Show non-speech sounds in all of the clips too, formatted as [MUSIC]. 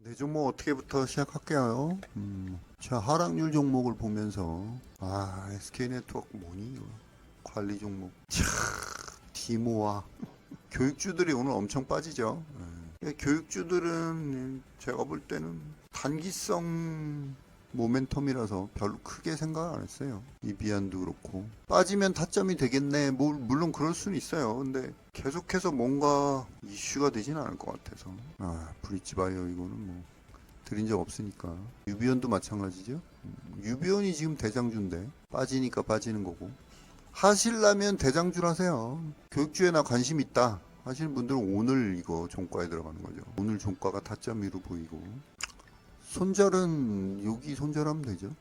네 종목 어떻게부터 시작할게요. 음, 자 하락률 종목을 보면서 아 SK네트워크 뭐니 이거 관리 종목 차 디모아 [LAUGHS] 교육주들이 오늘 엄청 빠지죠. 예. 교육주들은 제가 볼 때는 단기성 모멘텀이라서 별로 크게 생각 안 했어요. 이비안도 그렇고 빠지면 타점이 되겠네. 뭐, 물론 그럴 수는 있어요. 근데 계속해서 뭔가 이슈가 되진 않을 것 같아서 아 브릿지 바이오 이거는 뭐 드린 적 없으니까 유비언도 마찬가지죠. 음, 유비언이 지금 대장주인데 빠지니까 빠지는 거고 하실라면 대장주 하세요. 교육주에 나 관심 있다 하시는 분들은 오늘 이거 종가에 들어가는 거죠. 오늘 종가가 타점 위로 보이고 손절은 여기 손절하면 되죠.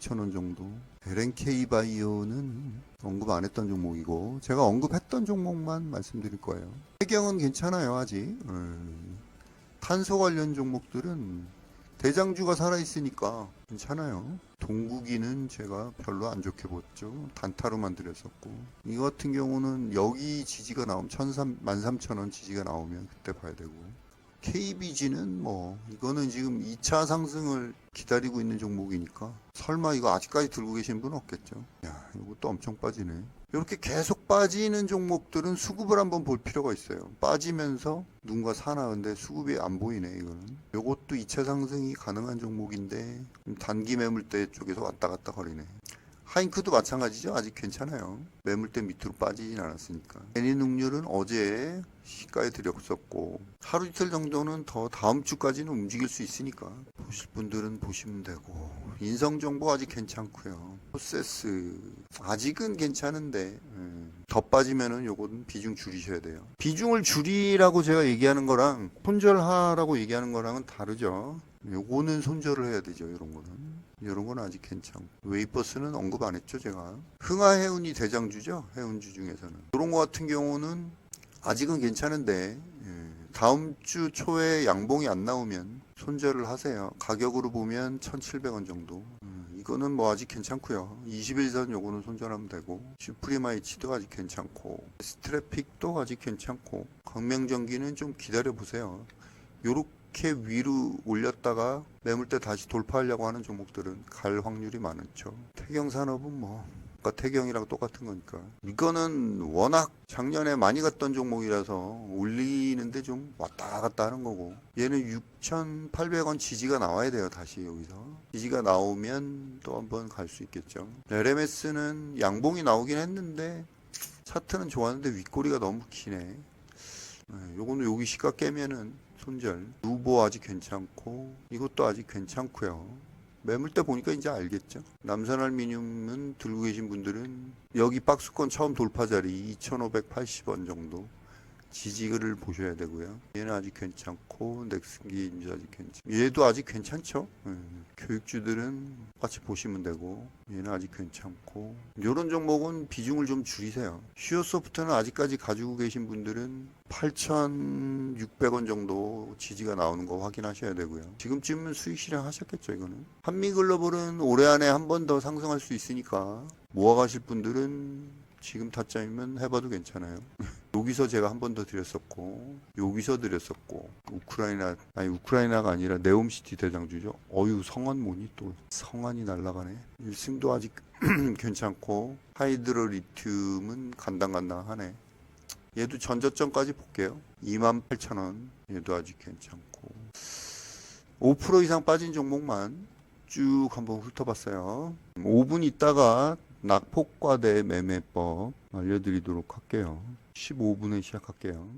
2,000원 정도. LNK 바이오는 언급 안 했던 종목이고 제가 언급했던 종목만 말씀드릴 거예요. 해경은 괜찮아요 아직. 음. 탄소 관련 종목들은 대장주가 살아 있으니까 괜찮아요. 동국이는 제가 별로 안 좋게 봤죠. 단타로만 드렸었고 이 같은 경우는 여기 지지가 나오면 13,000원 지지가 나오면 그때 봐야 되고 KBG는 뭐 이거는 지금 2차 상승을 기다리고 있는 종목이니까 설마 이거 아직까지 들고 계신 분 없겠죠. 야, 이것도 엄청 빠지네. 이렇게 계속 빠지는 종목들은 수급을 한번 볼 필요가 있어요. 빠지면서 누군가 사나 근데 수급이 안 보이네 이거는. 이것도 2차 상승이 가능한 종목인데 단기 매물대 쪽에서 왔다 갔다 거리네. 하잉크도 마찬가지죠. 아직 괜찮아요. 매물대 밑으로 빠지진 않았으니까. 애니 능률은 어제 시가에 드렸었고 하루 이틀 정도는 더 다음 주까지는 움직일 수 있으니까 보실 분들은 보시면 되고 인성 정보 아직 괜찮고요. 프로세스 아직은 괜찮은데 음, 더 빠지면은 요거는 비중 줄이셔야 돼요. 비중을 줄이라고 제가 얘기하는 거랑 손절하라고 얘기하는 거랑은 다르죠. 요거는 손절을 해야 되죠. 이런 거는. 이런 건 아직 괜찮고. 웨이버스는 언급 안 했죠 제가? 흥하 해운이 대장주죠? 해운주 중에서는. 이런 거 같은 경우는 아직은 괜찮은데 예, 다음 주 초에 양봉이 안 나오면 손절을 하세요. 가격으로 보면 1,700원 정도. 음, 이거는 뭐 아직 괜찮고요. 21선 요거는 손절하면 되고. 슈프리마이치도 아직 괜찮고. 스트래픽도 아직 괜찮고. 광명전기는 좀 기다려 보세요. 요렇게 위로 올렸다가 매물대 다시 돌파하려고 하는 종목들은 갈 확률이 많죠. 태경 산업은 뭐 아까 태경이랑 똑같은 거니까. 이거는 워낙 작년에 많이 갔던 종목이라서 올리는데 좀 왔다 갔다 하는 거고. 얘는 6,800원 지지가 나와야 돼요 다시 여기서. 지지가 나오면 또 한번 갈 수 있겠죠. LMS는 양봉이 나오긴 했는데 차트는 좋았는데 윗꼬리가 너무 기네. 네, 요거는 여기 시가 깨면은 손절. 누보 아직 괜찮고 이것도 아직 괜찮고요. 매물대 보니까 이제 알겠죠. 남산 알미늄은 들고 계신 분들은 여기 박스권 처음 돌파 자리 2,580원 정도 지지를 보셔야 되고요. 얘는 아직 괜찮고 넥슨기 이제 아직 괜찮. 얘도 아직 괜찮죠. 음, 교육주들은 같이 보시면 되고 얘는 아직 괜찮고 이런 종목은 비중을 좀 줄이세요. 슈어소프트는 아직까지 가지고 계신 분들은 8,600원 정도 지지가 나오는 거 확인하셔야 되고요. 지금쯤은 수익 실행 하셨겠죠, 이거는. 한미글로벌은 올해 안에 한 번 더 상승할 수 있으니까 모아가실 분들은 지금 타점이면 해봐도 괜찮아요. [LAUGHS] 여기서 제가 한 번 더 드렸었고, 여기서 드렸었고, 우크라이나, 아니, 우크라이나가 아니라 네옴시티 대장주죠. 어유 성안 뭐니 또, 성안이 날라가네. 1승도 아직 [CLEARS THROAT] 괜찮고, 하이드로 리튬은 간당간당하네. 얘도 전저점까지 볼게요. 28,000원. 얘도 아직 괜찮고. 5% 이상 빠진 종목만 쭉 한번 훑어봤어요. 5분 있다가 낙폭과대 매매법 알려드리도록 할게요. 15분에 시작할게요.